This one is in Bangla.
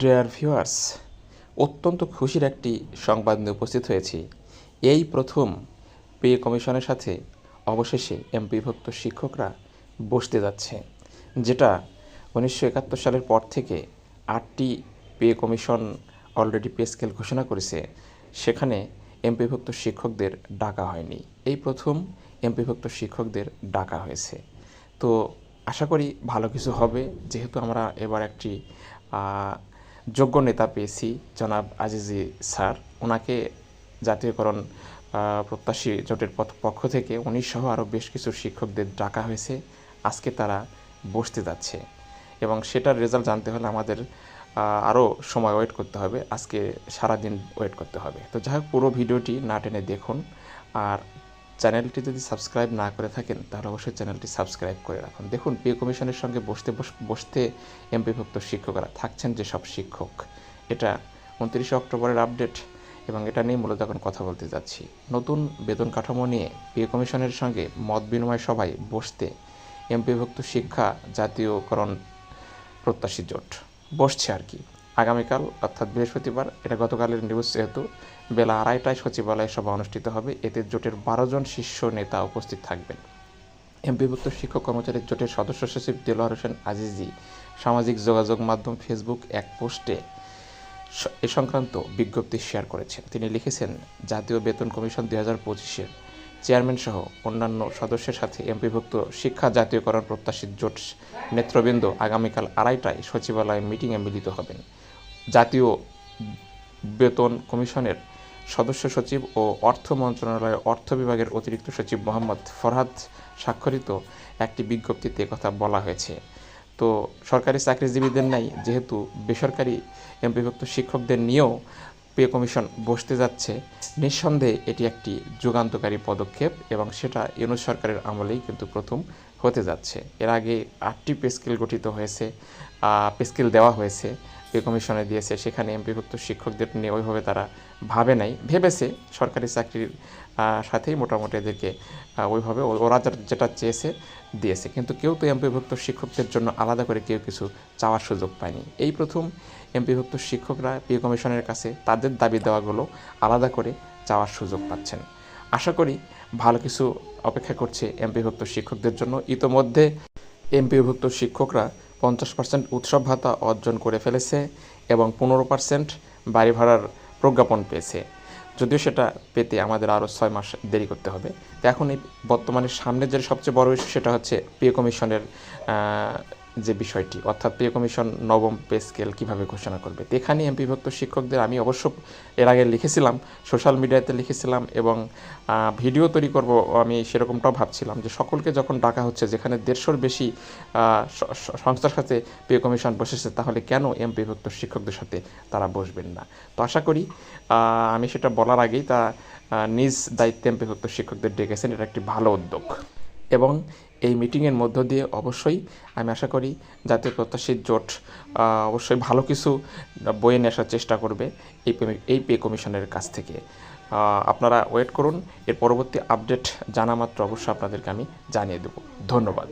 ডেয়ার ভিউয়ার্স অত্যন্ত খুশির একটি সংবাদ নিয়ে উপস্থিত হয়েছি। এই প্রথম পে কমিশনের সাথে অবশেষে এমপিভুক্ত শিক্ষকরা বসতে যাচ্ছে, যেটা উনিশশো একাত্তর সালের পর থেকে আটটি pay commission already pay scale ঘোষণা করেছে। সেখানে এমপিভুক্ত শিক্ষকদের ডাকা হয়নি। এই প্রথম এমপিভুক্ত শিক্ষকদের ডাকা হয়েছে। তো আশা করি ভালো কিছু হবে। যেহেতু আমরা এবার একটি যোগ্য নেতা পেয়েছি জনাব আজিজি স্যার। ওনাকে জাতীয়করণ প্রত্যাশী জোটের পক্ষ থেকে উনি সহ আরও বেশ কিছু শিক্ষকদের ডাকা হয়েছে। আজকে তারা বসতে যাচ্ছে এবং সেটার রেজাল্ট জানতে হলে আমাদের আরও সময় ওয়েট করতে হবে। আজকে সারাদিন ওয়েট করতে হবে। তো যাই হোক, পুরো ভিডিওটি না টেনে দেখুন। আর চ্যানেলটি যদি সাবস্ক্রাইব না করে থাকেন, তাহলে অবশ্যই চ্যানেলটি সাবস্ক্রাইব করে রাখুন। দেখুন, পে কমিশনের সঙ্গে বসতে বস- বসতে এমপিভুক্ত শিক্ষকরা থাকছেন যে সব শিক্ষক। এটা উনত্রিশে অক্টোবরের আপডেট এবং এটা নিয়ে মূলত এখন কথা বলতে যাচ্ছি। নতুন বেতন কাঠামো নিয়ে পে কমিশনের সঙ্গে মত বিনিময় সভায় বসতে এমপিভুক্ত শিক্ষা জাতীয়করণ প্রত্যাশী জোট। বসছে আর কি। আগামীকাল, অর্থাৎ বৃহস্পতিবার, এটা গতকালের নিউজ যেহেতু, বেলা আড়াইটায় সচিবালয়ে সভা অনুষ্ঠিত হবে, এতে জোটের বারো জন শীর্ষ নেতা উপস্থিত থাকবেন। এমপিভুক্ত শিক্ষক কর্মচারী জোটের সদস্য সচিব দেলোয়ার হোসেন আজিজি, সামাজিক যোগাযোগ মাধ্যম ফেসবুক এক পোস্টে এ সংক্রান্ত বিজ্ঞপ্তি শেয়ার করেছেন। তিনি লিখেছেন, জাতীয় বেতন কমিশন দুই হাজার পঁচিশের চেয়ারম্যান সহ অন্যান্য সদস্যের সাথে এমপিভুক্ত শিক্ষা জাতীয়করণ প্রত্যাশী জোট নেতৃবৃন্দ আগামীকাল আড়াইটায় সচিবালয়ে মিটিংয়ে মিলিত হবেন। জাতীয় বেতন কমিশনের সদস্য সচিব ও অর্থ মন্ত্রণালয়ের অর্থ বিভাগের অতিরিক্ত সচিব মোহাম্মদ ফরহাদ স্বাক্ষরিত একটি বিজ্ঞপ্তিতে কথা বলা হয়েছে। তো সরকারি চাকরিজীবীদের নাই, যেহেতু বেসরকারি এমপিভুক্ত শিক্ষকদের নিয়েও পে কমিশন বসতে যাচ্ছে, নিঃসন্দেহে এটি একটি যুগান্তকারী পদক্ষেপ এবং সেটা ইউনুস সরকারের আমলেই কিন্তু প্রথম হতে যাচ্ছে। এর আগে আটটি পে স্কেল গঠিত হয়েছে পে স্কেল দেওয়া হয়েছে পে কমিশনে দিয়েছে, সেখানে এমপিভুক্ত শিক্ষকদের নিয়ে ওইভাবে তারা ভাবে নাই। ভেবেছে সরকারি চাকরির সাথেই মোটামুটি এদেরকে ওইভাবে ওরা যেটা চেয়েছে দিয়েছে। কিন্তু কেউ তো এমপিভুক্ত শিক্ষকদের জন্য আলাদা করে কেউ কিছু চাওয়ার সুযোগ পায়নি। এই প্রথম এমপিভুক্ত শিক্ষকরা পে কমিশনের কাছে তাদের দাবি দেওয়াগুলো আলাদা করে চাওয়ার সুযোগ পাচ্ছেন। আশা করি ভালো কিছু অপেক্ষা করছে এমপিভুক্ত শিক্ষকদের জন্য। ইতোমধ্যে এমপিভুক্ত শিক্ষকরা পঞ্চাশ পার্সেন্ট উৎসব ভাতা অর্জন করে ফেলেছে এবং পনেরো পার্সেন্ট বাড়ি ভাড়ার প্রজ্ঞাপন পেয়েছে। যদিও সেটা পেতে আমাদের আরও ছয় মাস দেরি করতে হবে। তো এখন এই বর্তমানে সামনে যে সবচেয়ে বড় ইস্যু সেটা হচ্ছে পে কমিশনের যে বিষয়টি, অর্থাৎ পে কমিশন নবম পে স্কেল কীভাবে ঘোষণা করবে। এখানে এমপিভুক্ত শিক্ষকদের আমি অবশ্য এর আগে লিখেছিলাম সোশ্যাল মিডিয়াতে লিখেছিলাম এবং ভিডিও তৈরি করব আমি সেরকমটাও ভাবছিলাম যে সকলকে যখন ডাকা হচ্ছে যেখানে দেড়শোর বেশি সংস্থার সাথে পে কমিশন বসেছে, তাহলে কেন এমপিভুক্ত শিক্ষকদের সাথে তারা বসবেন না? তো আশা করি আমি সেটা বলার আগেই তা নিজ দায়িত্বে এমপিভুক্ত শিক্ষকদের ডেকেছেন, এটা একটি ভালো উদ্যোগ। এবং এই মিটিংয়ের মধ্য দিয়ে অবশ্যই আমি আশা করি জাতীয় প্রত্যাশীর জোট অবশ্যই ভালো কিছু বয়ে নিয়ে আসার চেষ্টা করবে এই এই পে কমিশনের কাছ থেকে। আপনারা ওয়েট করুন, এর পরবর্তী আপডেট জানা মাত্র অবশ্যই আপনাদেরকে আমি জানিয়ে দেব। ধন্যবাদ।